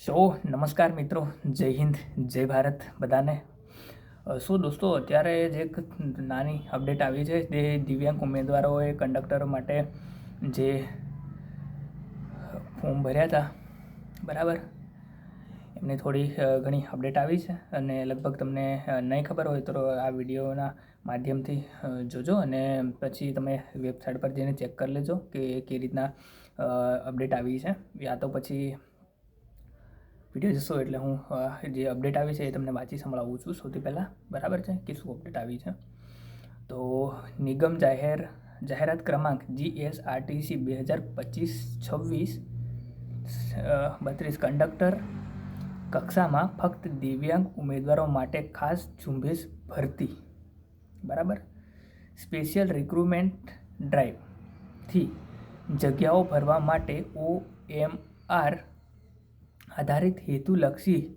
સો નમસ્કાર મિત્રો, જય હિન્દ, જય ભારત બધાને. સો દોસ્તો, અત્યારે જે એક નાની અપડેટ આવી છે તે દિવ્યાંગ ઉમેદવારોએ કંડક્ટરો માટે જે ફોર્મ ભર્યા હતા, બરાબર? એમને થોડી ઘણી અપડેટ આવી છે અને લગભગ તમને નહીં ખબર હોય તો આ વિડીયોના માધ્યમથી જોજો અને પછી તમે વેબસાઇટ પર જઈને ચેક કરી લેજો કે કે રીતના અપડેટ આવી છે. યા તો પછી વીડિયો જશો એટલે હું જે અપડેટ આવી છે એ તમને વાંચી સંભળાવું છું. સૌથી પહેલાં બરાબર છે કે શું અપડેટ આવી છે? તો નિગમ જાહેર, જાહેરાત ક્રમાંક જી એસ આરટીસી બે હજાર પચીસ છવ્વીસ બત્રીસ કંડક્ટર કક્ષામાં ફક્ત દિવ્યાંગ ઉમેદવારો માટે ખાસ ઝુંબેશ ભરતી. બરાબર? સ્પેશિયલ રિક્રુટમેન્ટ ડ્રાઈવથી જગ્યાઓ ભરવા માટે ઓ એમ આર આધારિત હેતુલક્ષી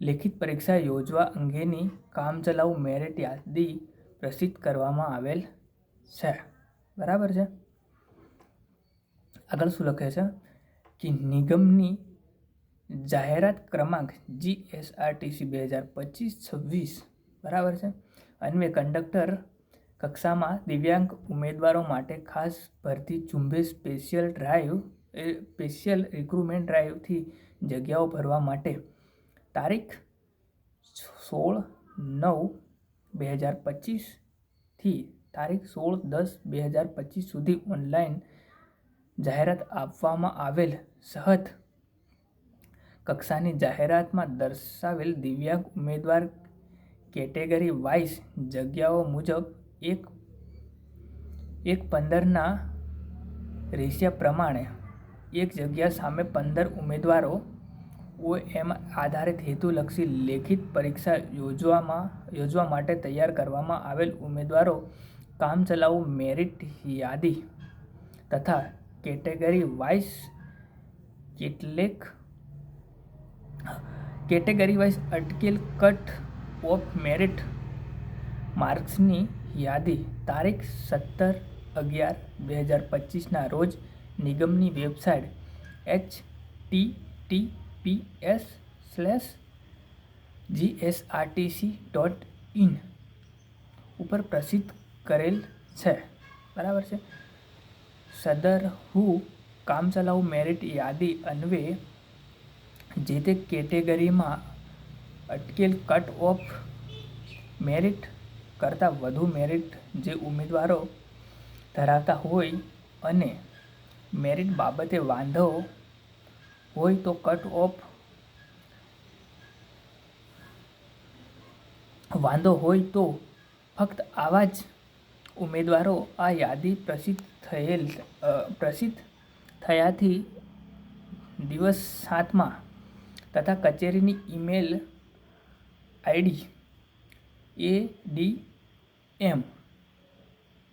લેખિત પરીક્ષા યોજવા અંગેની કામચલાઉ મેરિટ યાદી પ્રસિદ્ધ કરવામાં આવેલ છે. બરાબર છે? આગળ શું લખે છે? કે નિગમની જાહેરાત ક્રમાંક જી એસ આરટીસી બે હજાર પચીસ છવ્વીસ. બરાબર છે? અન્વે કંડક્ટર કક્ષામાં દિવ્યાંગ ઉમેદવારો માટે ખાસ ભરતી ઝુંબેશ સ્પેશિયલ ડ્રાઈવ સ્પેશિયલ રિક્રુટમેન્ટ ડ્રાઈવથી જગ્યાઓ ભરવા માટે તારીખ સોળ નવ બે હજાર પચીસથી તારીખ સોળ દસ બે હજાર પચીસ સુધી ઓનલાઈન જાહેરાત આપવામાં આવેલ સહત કક્ષાની જાહેરાતમાં દર્શાવેલ દિવ્યાંગ ઉમેદવાર કેટેગરી વાઇઝ જગ્યાઓ મુજબ એક એક પંદરના રેશિયા પ્રમાણે એક જગ્યા સામે પંદર ઉમેદવારો ઓ એમ આધારિત હેતુલક્ષી લેખિત પરીક્ષા યોજવામાં, યોજવા માટે તૈયાર કરવામાં આવેલ ઉમેદવારો કામચલાઉ મેરિટ યાદી તથા કેટેગરી વાઇઝ કેટલેક, કેટેગરી વાઇઝ અટકેલ કટ ઓફ મેરિટ માર્ક્સની યાદી તારીખ સત્તર અગિયાર બે હજાર પચીસના રોજ નિગમની website H T T P S slash GSRTC dot in ઉપર પ્રસિદ્ધ કરેલ છે. બરાબર છે? સદર હુ કામચલાઉ મેરિટ યાદી અન્વે જે તે કેટેગરીમાં અટકેલ કટ ઓફ મેરિટ કરતાં વધુ મેરિટ જે ઉમેદવારો ધરાવતા હોય અને મેરિટ બાબતે વાંધો હોય તો કટ ઓફ વાંધો હોય તો ફક્ત આવા જ ઉમેદવારો આ યાદી પ્રસિદ્ધ થયેલ પ્રસિદ્ધ થયાથી દિવસ સાતમાં તથા કચેરીની email ID A D M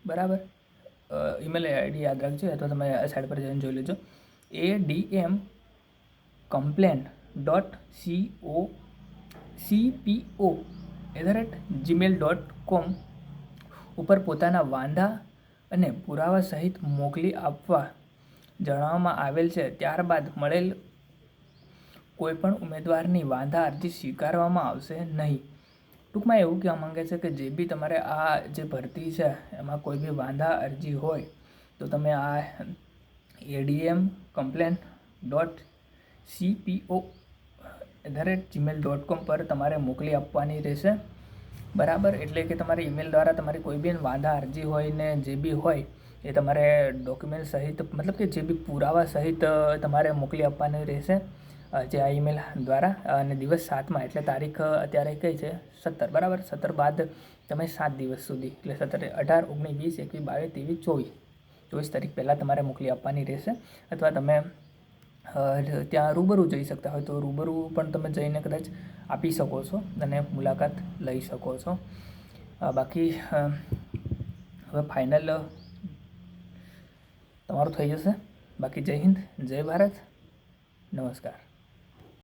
બરાબર? ઈમેલ આઈડી યાદ રાખજો અથવા તમે સાઈડ પર જઈને જોઈ લેજો. A D M complain dot C O C P O at the rate Gmail dot com ઉપર પોતાના વાંધા અને પુરાવા સહિત મોકલી આપવા જણાવવામાં આવેલ છે. ત્યારબાદ મળેલ કોઈપણ ઉમેદવારની વાંધા અરજી સ્વીકારવામાં આવશે નહીં. ટૂંકમાં એવું કહેવા માંગે છે કે જે બી તમારે આ જે ભરતી છે, એમાં કોઈ બી વાંધા, અરજી હોય, તો તમે આ ADM complain dot CPO at the rate Gmail dot com પર તમારે મોકલી આપવાની રહેશે. બરાબર? એટલે કે તમારી ઈમેલ દ્વારા તમારી કોઈ બી વાંધા, અરજી હોય ને જે બી હોય, એ તમારે ડોક્યુમેન્ટ સહિત, મતલબ કે જે બી પુરાવા સહિત તમારે મોકલી આપવાની રહેશે. જે આ ઈમેલ દ્વારા, અને દિવસ સાતમાં, એટલે તારીખ અત્યારે કઈ છે? સત્તર, બરાબર? સત્તર બાદ તમે સાત દિવસ સુધી, એટલે સત્તર, અઢાર, ઓગણીસ, વીસ, એકવીસ, બાવીસ, ત્રેવીસ, ચોવીસ ચોવીસ તારીખ પહેલાં તમારે મોકલી આપવાની રહેશે. અથવા તમે ત્યાં રૂબરૂ જઈ શકતા હોય, તો રૂબરૂ પણ તમે જઈને કદાચ આપી શકો છો, અને મુલાકાત લઈ શકો છો. બાકી હવે ફાઇનલ તમારું થઈ જશે. બાકી જય હિન્દ, જય ભારત, નમસ્કાર.